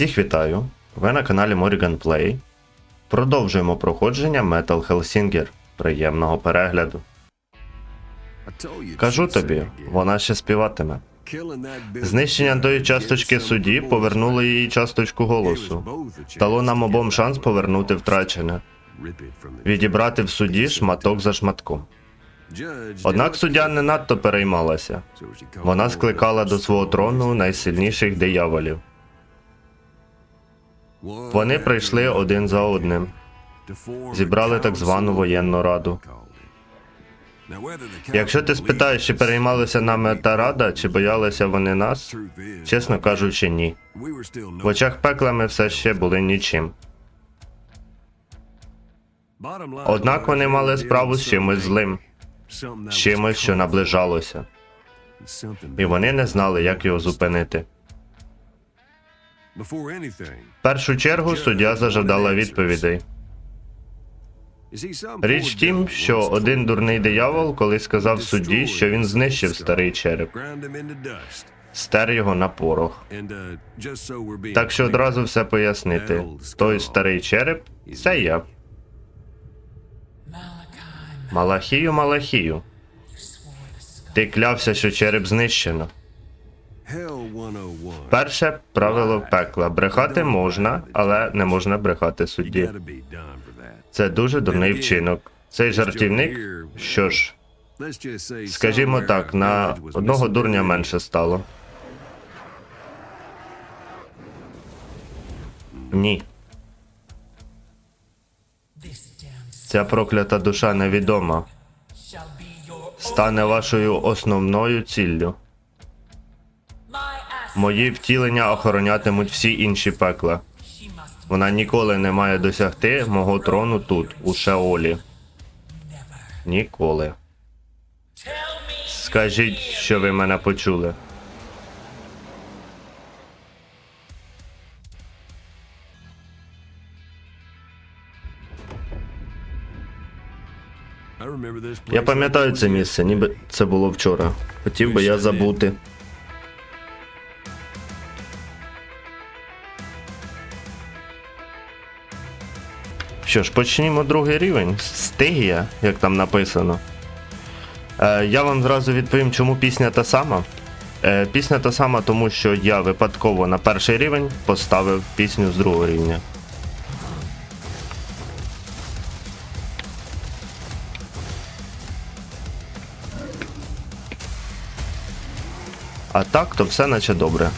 Всіх вітаю! Ви на каналі Morrigan Play. Продовжуємо проходження Metal Hellsinger. Приємного перегляду. Кажу тобі, вона ще співатиме. Знищення тої часточки судді повернуло їй часточку голосу. Дало нам обом шанс повернути втрачене, відібрати в суді шматок за шматком. Однак суддя не надто переймалася. Вона скликала до свого трону найсильніших дияволів. Вони прийшли один за одним, зібрали так звану воєнну раду. Якщо ти спитаєш, чи переймалися нами та рада, чи боялися вони нас, чесно кажучи, ні. В очах пекла ми все ще були нічим. Однак вони мали справу з чимось злим, з чимось, що наближалося, і вони не знали, як його зупинити. В першу чергу суддя зажадала відповідей. Річ в тім, що один дурний диявол колись сказав судді, що він знищив старий череп, стер його на порох. Так що одразу все пояснити. Той старий череп це я. Малахію, Малахію. Ти клявся, що череп знищено. Перше правило пекла: брехати можна, але не можна брехати судді. Це дуже дурний вчинок. Цей жартівник, що ж, скажімо так, на одного дурня менше стало. Ні. Ця проклята душа невідома стане вашою основною ціллю. Мої втілення охоронятимуть всі інші пекла. Вона ніколи не має досягти мого трону тут, у Шеолі. Ніколи. Скажіть, що ви мене почули. Я пам'ятаю це місце, ніби це було вчора. Хотів би я забути. Що ж, почнімо другий рівень. Стигія, як там написано. Е, я вам зразу відповім, чому пісня та сама. Е, пісня та сама, тому що я випадково на перший рівень поставив пісню з другого рівня. А так, то все наче добре.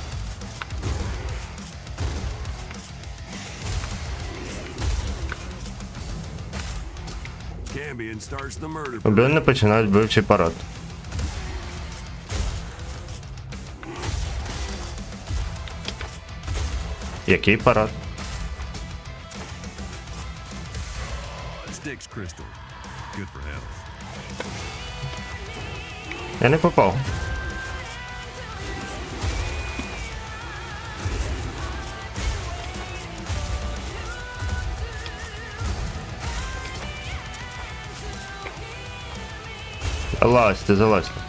Обидва починають вбивчий парад. Який парад? Я не попав. Залазьте, залазьте.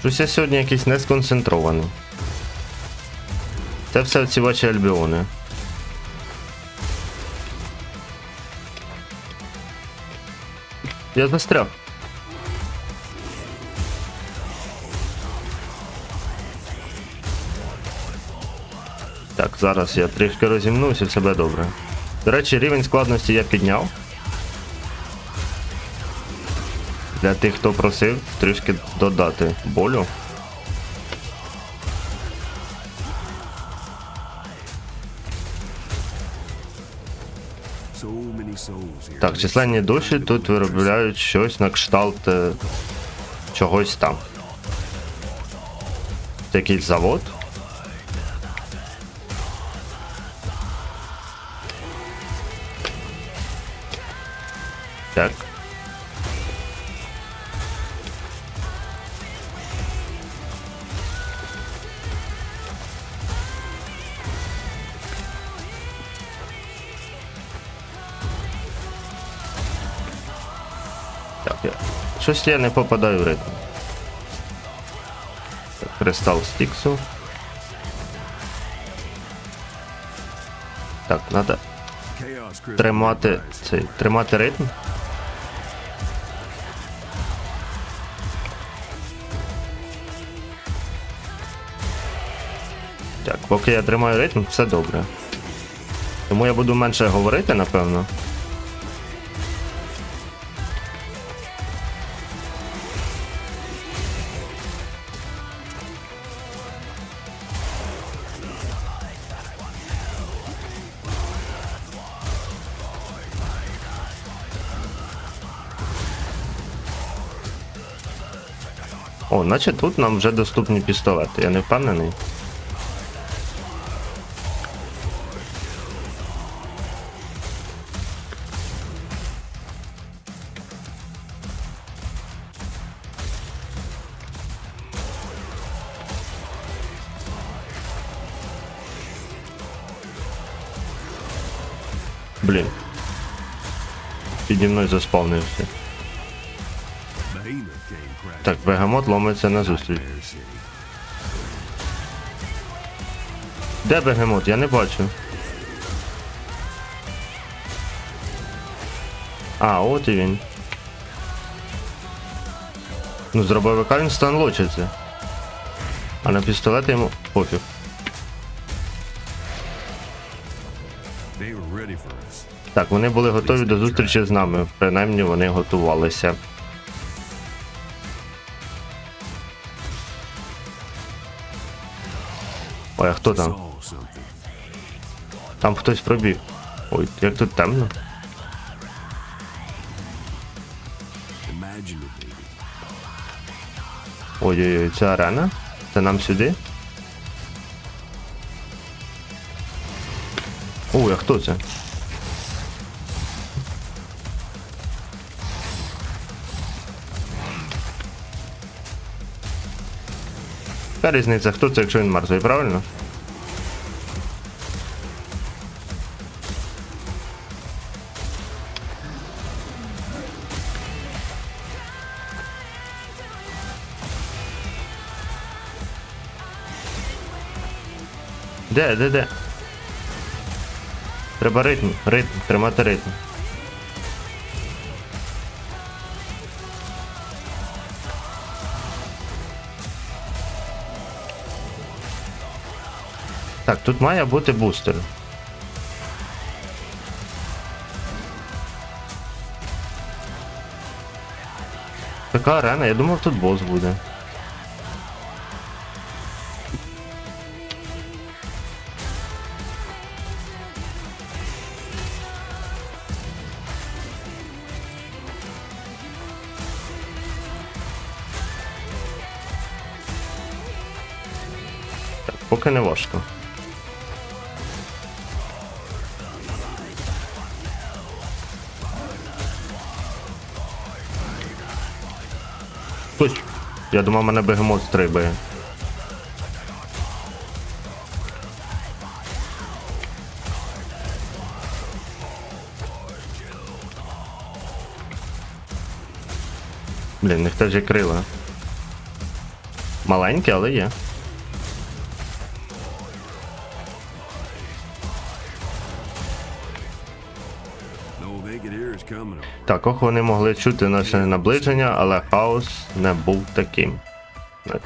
Щось я сьогодні якийсь не сконцентрований. Це все ці ваші альбіони. Я застряг. Так, зараз я трішки розімнуся, все буде добре. До речі, рівень складності я підняв. Для тих, хто просив, трішки додати болю. Так, численні душі тут виробляють щось на кшталт е, чогось там. Якийсь завод. Так. Так, я. Щось я не попадаю в ритм. Кристал Стіксу. Так, треба тримати цей. Тримати ритм. Поки я тримаю ритм, все добре. Тому я буду менше говорити, напевно. О, наче тут нам вже доступні пістолети, я не впевнений. Блін. Піді мною заспавнився. Так, бегемот ломиться на зустріч. Де бегемот? Я не бачу. А, от і він. Ну, з дробовика він стан лочиться. А на пістолет йому пофіг. Так, вони були готові до зустрічі з нами. Принаймні вони готувалися. Ой, а хто там? Там хтось пробіг. Ой, як тут темно. Ой-ой-ой, це арена? Це нам сюди? Ой, а хто це? Різниця, хто це, якщо він мертвий, правильно? Де, де, де? Треба ритм, ритм, тримати ритм. Так, тут має бути бустер. Така арена, я думав тут бос буде. Так, поки не важко. Ой, я думав, мене бегемот стрибає. Блін, не них теж крила. Маленькі, але є. Coming. all right. Так, ох, вони могли чути наше наближення, але хаос не був таким.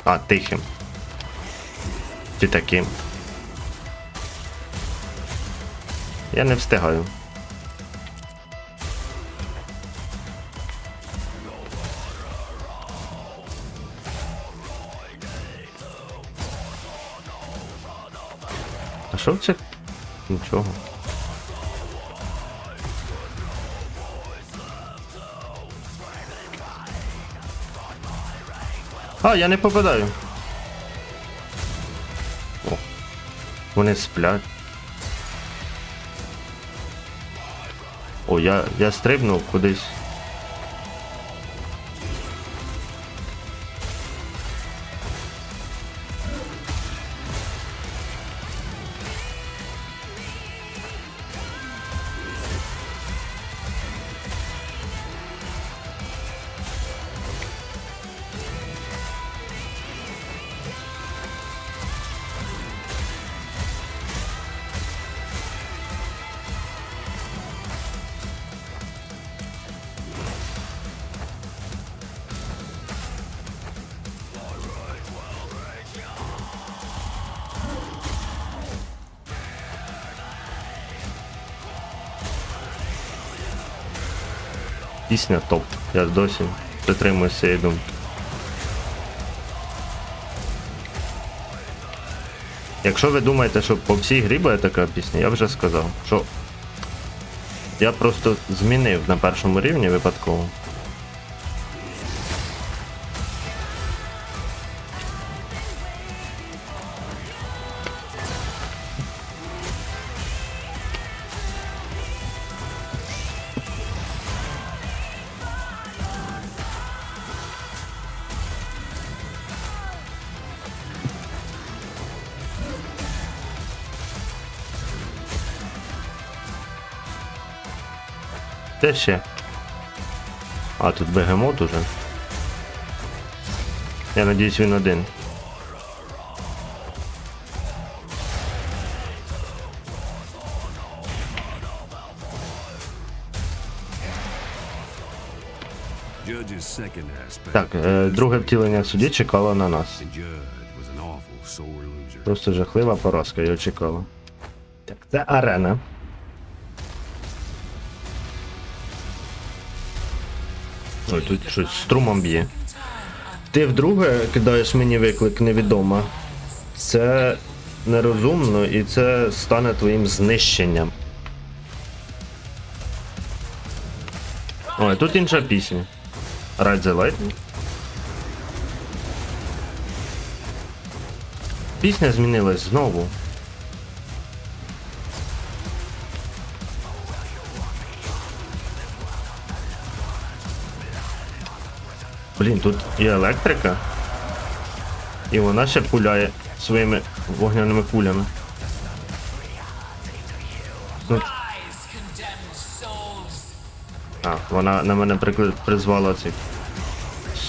А, тихим. Чи таким. Я не встигаю. А що це? Нічого. А, я не попадаю. О, вони сплять. О, я, я стрибнув кудись. Пісня топ. Я досі притримуюсь цієї думки. Якщо ви думаєте, що по всій грі буде така пісня, я вже сказав, що я просто змінив на першому рівні випадково. Де ще? А, тут бегемот уже. Я надіюсь, він один. Так, е, друге втілення судді чекало на нас. Просто жахлива поразка, його чекала. Так, це арена. Ой, тут щось струмом б'є. Ти вдруге кидаєш мені виклик невідомо. Це нерозумно і це стане твоїм знищенням. Ой, тут інша пісня. Ride the Lightning. Пісня змінилась знову. Блін, тут і електрика. І вона ще пуляє своїми вогняними кулями. Ну, а, вона на мене призвала цей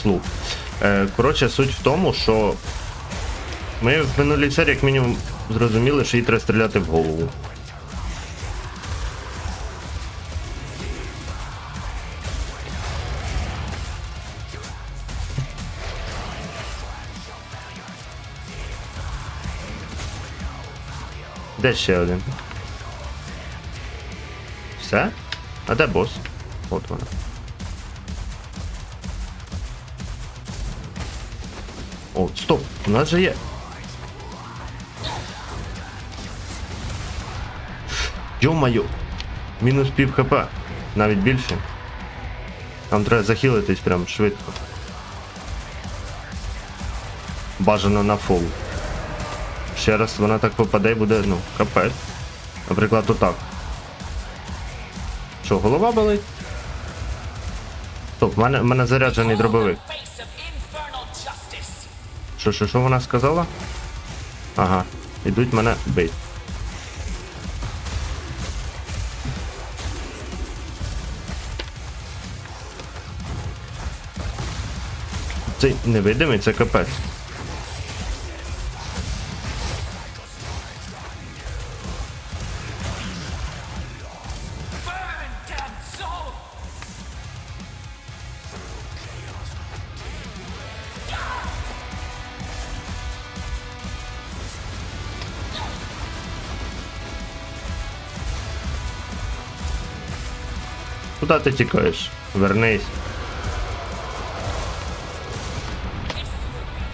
слух. Е, коротше, суть в тому, що ми в минулій серії, як мінімум, зрозуміли, що їй треба стріляти в голову. Де ще один? Все? А де бос? От вона. О, стоп, у нас же є. Йо-моє, мінус пів хп, навіть більше. Там треба захилитись прям швидко. Бажано на фол. Ще раз вона так попаде і буде, ну, капець. Наприклад, отак. Що, голова болить? Стоп, в мене, в мене заряджений дробовик. Що, що, що вона сказала? Ага, ідуть мене бить. Цей невидимий це капець. Куди ти тікаєш? Вернись.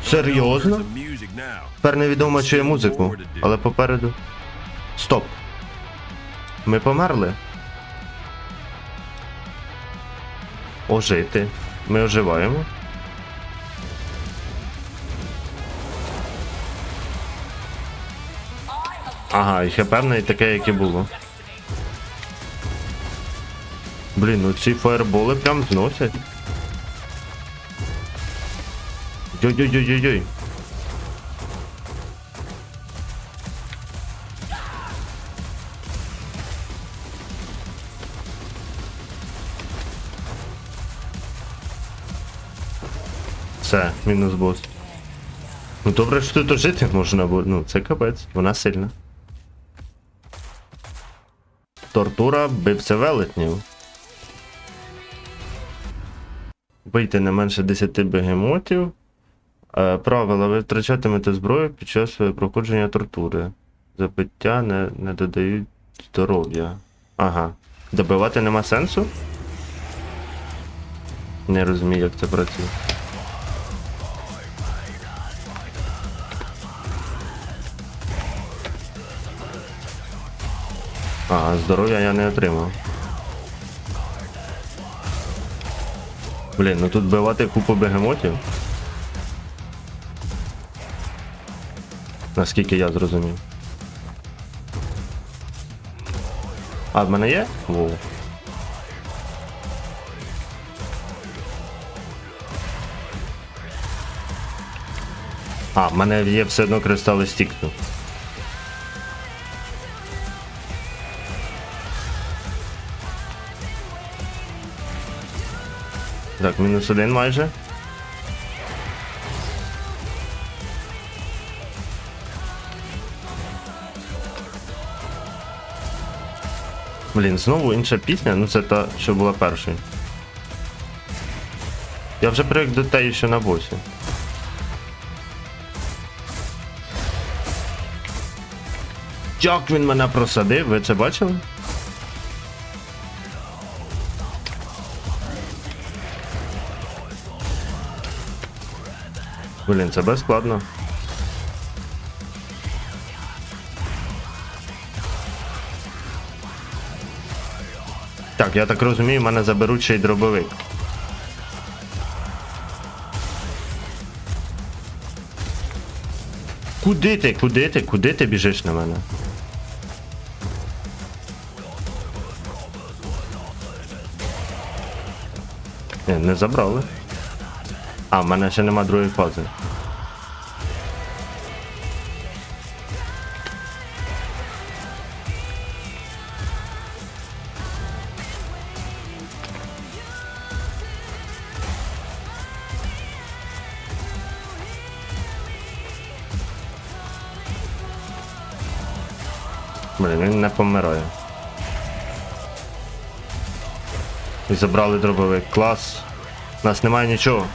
Серйозно? Тепер невідомо чує музику, але попереду. Стоп. Ми померли. Ожити. Ми оживаємо. Ага, і хп в неї таке, яке було. Блін, ну ці фаерболи прям зносять. Йой-йой-йой-йой. Все, мінус бос. Ну добре, що тут жити можна, бо ну це капець, вона сильна. Тортура бивця велетнів. Бийте не менше 10 бегемотів. Е, правила, ви втрачатимете зброю під час е, проходження тортури. Забиття не, не додають здоров'я. Ага. Добивати нема сенсу? Не розумію, як це працює. А, здоров'я я не отримав. Блін, ну тут бивати купу бегемотів. Наскільки я зрозумів. А, в мене є? Воу. А, в мене є все одно кристали стікну. Так, мінус один майже. Блін, знову інша пісня, ну це та, що була першою. Я вже привик до теї, що на босі. Як він мене просадив, ви це бачили? Блін, це безскладно. Так, я так розумію, мене заберуть ще й дробовик. Куди ти? Куди ти? Куди ти біжиш на мене? Ні, не забрали. А, в мене ще нема другої фази. Блін, він не помирає. І забрали дробовик. Клас. У нас немає нічого.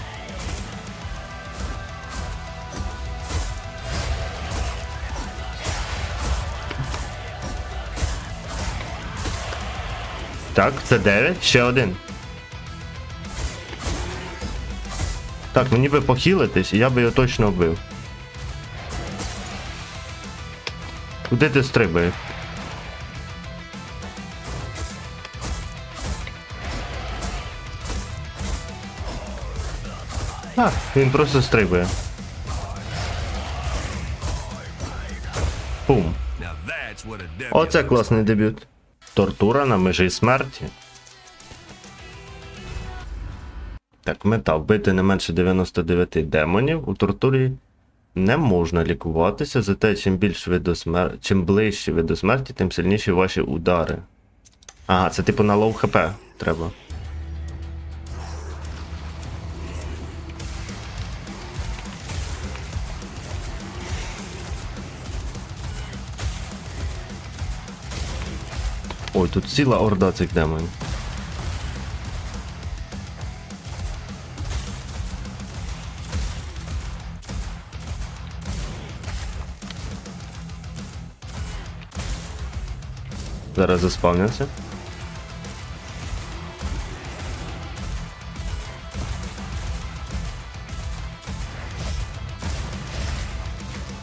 Так, це 9, ще один. Так, мені би похилитись, я би його точно вбив. Куди ти стрибаєш? А, він просто стрибає. Пум. Оце класний дебют. Тортура на межі смерті. Так, мета вбити не менше 99 демонів. У тортурі не можна лікуватися, зате чим більше ви до смер... чим ближче ви до смерті, тим сильніші ваші удари. Ага, це типу на лоу хп треба. Тут ціла орда цих демонів. Зараз заспавняться.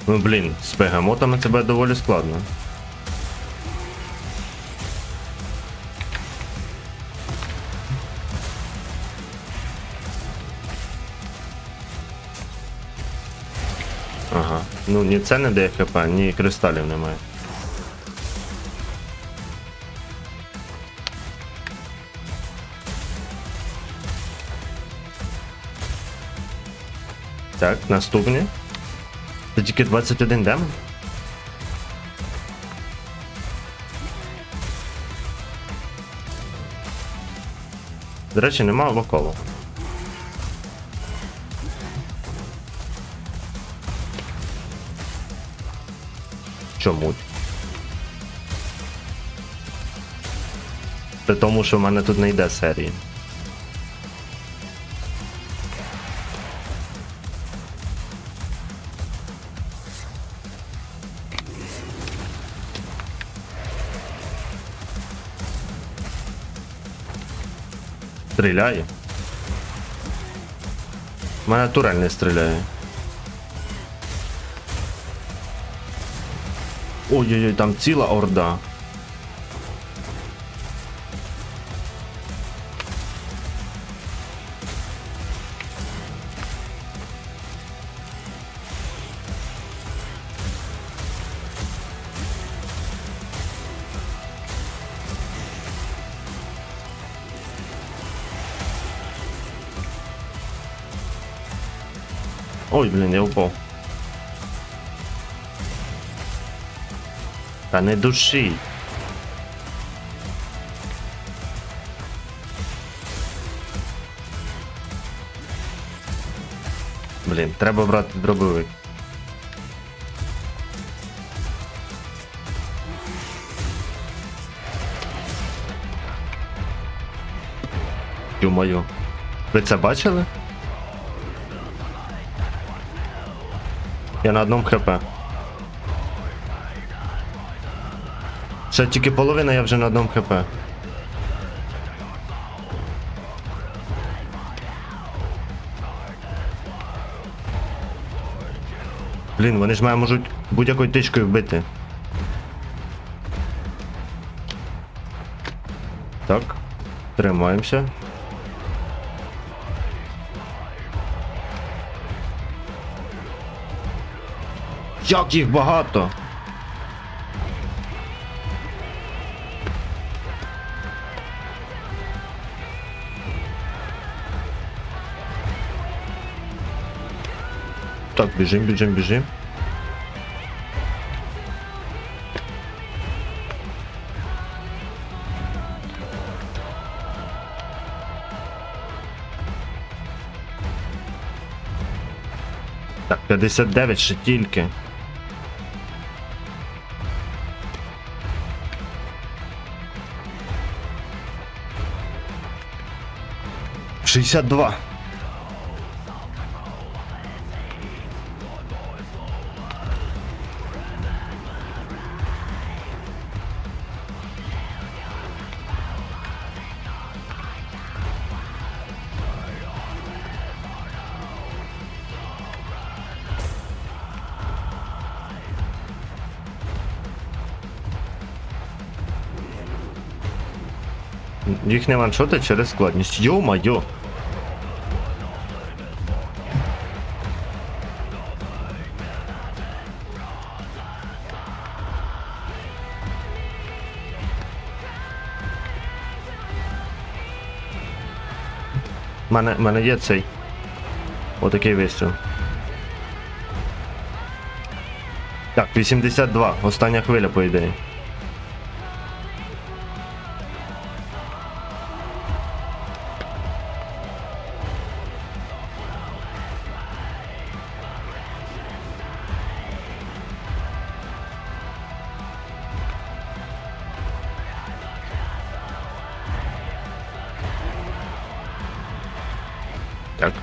Ну блін, з бегемотами тебе доволі складно. Ну ні це не дає хп, ні кристалів немає. Так, наступні. Це тільки 21 демон? До речі, нема воколу. Чому? При тому, що в мене тут не йде серії. Стріляє. У мене турель не стріляє. Ой-ой-ой, там ціла орда. Ой, блін, я впав. Та не души. Блін, треба брати дробовик. Ю-мою. Ви це бачили? Я на одному хп. Ще тільки половина, я вже на одному хп. Блін, вони ж мене можуть будь-якою тичкою вбити. Так. Тримаємося. Як їх багато! Біжим, біжим, біжим. Так, 59 ще тільки. Шістдесят два. Їх не ваншоти через складність. Йо-майо. У мене, мене є цей. Отакий вистріл. Так, 82. Остання хвиля, по ідеї.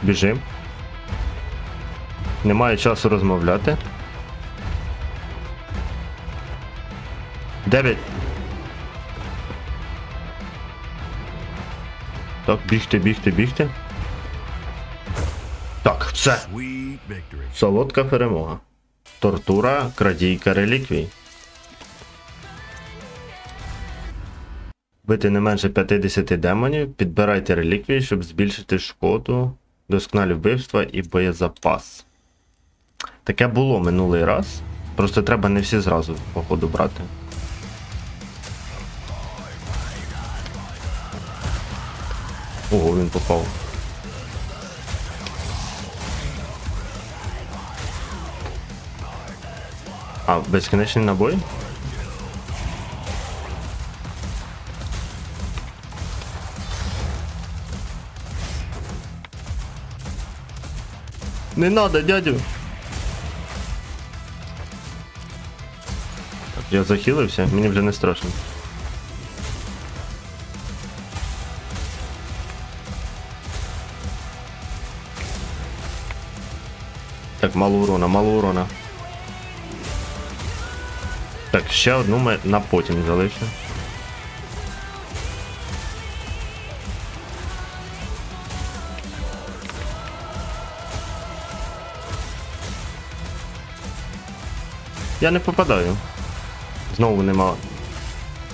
Біжим. Немає часу розмовляти. Дев'ять. Так, бігти, бігти, бігти. Так, все. Солодка перемога. Тортура, крадійка реліквій. Бити не менше 50 демонів, підбирайте реліквії, щоб збільшити шкоду, досконалі вбивства і боєзапас. Таке було минулий раз. Просто треба не всі зразу, походу, брати. Ого, він попав. А, безкінечний набой? Не надо, дядю. Я захилився, мені вже не страшно. Так, мало урона, мало урона. Так, ще одну ми на потім залишимо. Я не попадаю. Знову нема.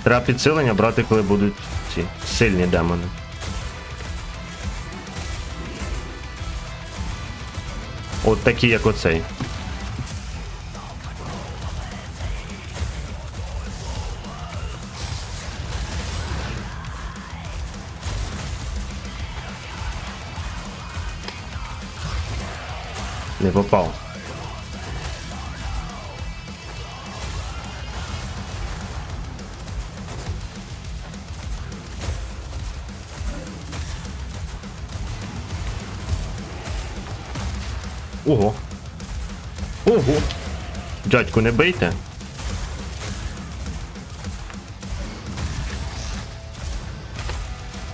Треба підсилення брати, коли будуть ці сильні демони. От такі, як оцей. Не попав. Ого. Ого. Дядьку, не бийте.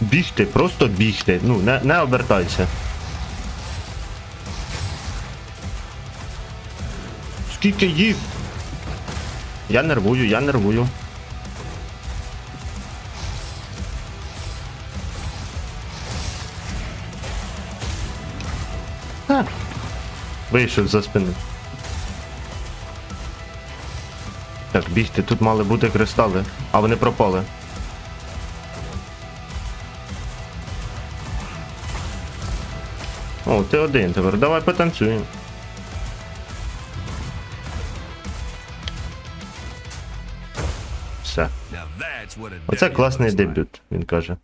Бігти, просто бігти. Ну, не, не обертайся. Скільки їх? Я нервую, я нервую. Ха. Вийшов за спину. Так, бігти, тут мали бути кристали, а вони пропали. О, ти один тепер. Давай потанцюємо. Все. Оце класний дебют, він каже.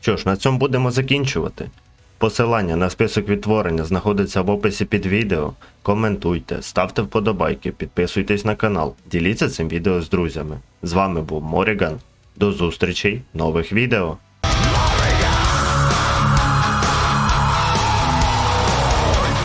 Що ж, на цьому будемо закінчувати. Посилання на список відтворення знаходиться в описі під відео. Коментуйте, ставте вподобайки, підписуйтесь на канал, діліться цим відео з друзями. З вами був Моріган. До зустрічей нових відео.